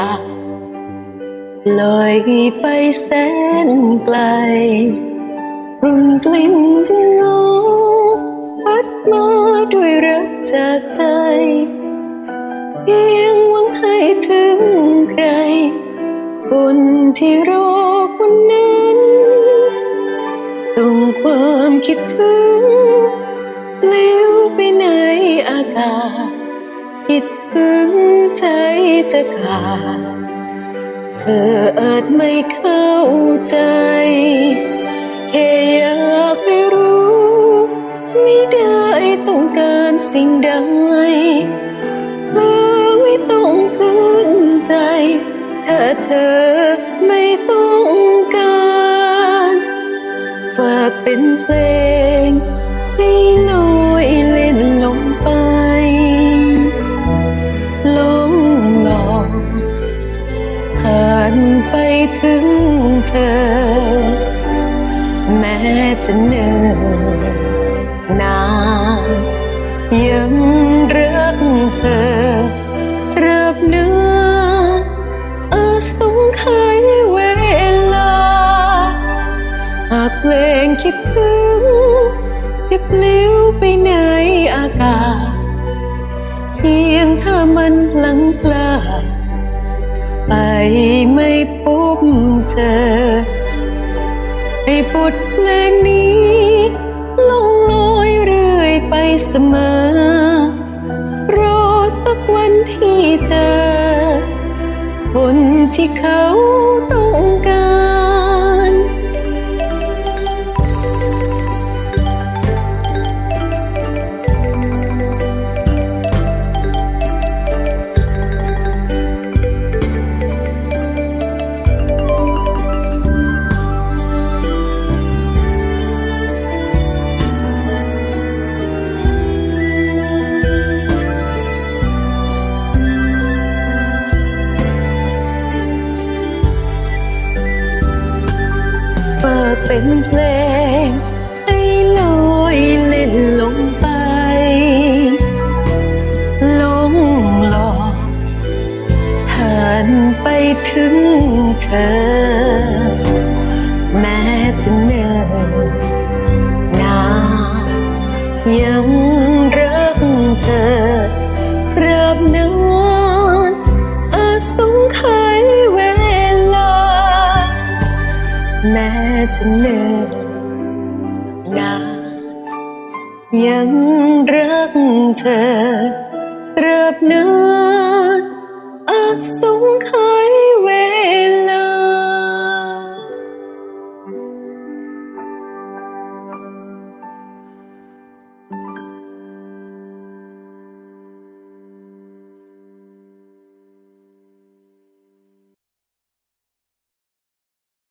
อาลอยไปแสนไกลรุ่นกลิ่นเงาพัดมาด้วยรักจากใจ เพียงหวังให้ถึงใคร คนที่รอคนนั้น ส่งความคิดถึงเลี้ยวไปในอากาศ จะขาด เธออาจไม่เข้าใจแค่อยากให้รู้ ไม่ได้ต้องการสิ่งใดเธอไม่ต้องคืนใจ ถ้าเธอไม่ต้องการ ฝากเป็นเพลง ม้จะเหนื่อยนานยังรักเธอตราบเนื้ออาสงไขยเวลา หากเพลงคิดถึงที่ปลิวไปในอากาศ เพียงถ้ามันพลังพลาไปไม่พบเธอ บทเพลงนี้ ลงลอยเรื่อยไปเสมอ รอสักวันที่เจอ คนที่เขา เป็นเพลงให้ลอยเล่นลงไปลงหลอกผ่านไปถึงเธอ แม้จะ แม้จะเหนื่อยนานยังรักเธอตราบนานอาจสงไขย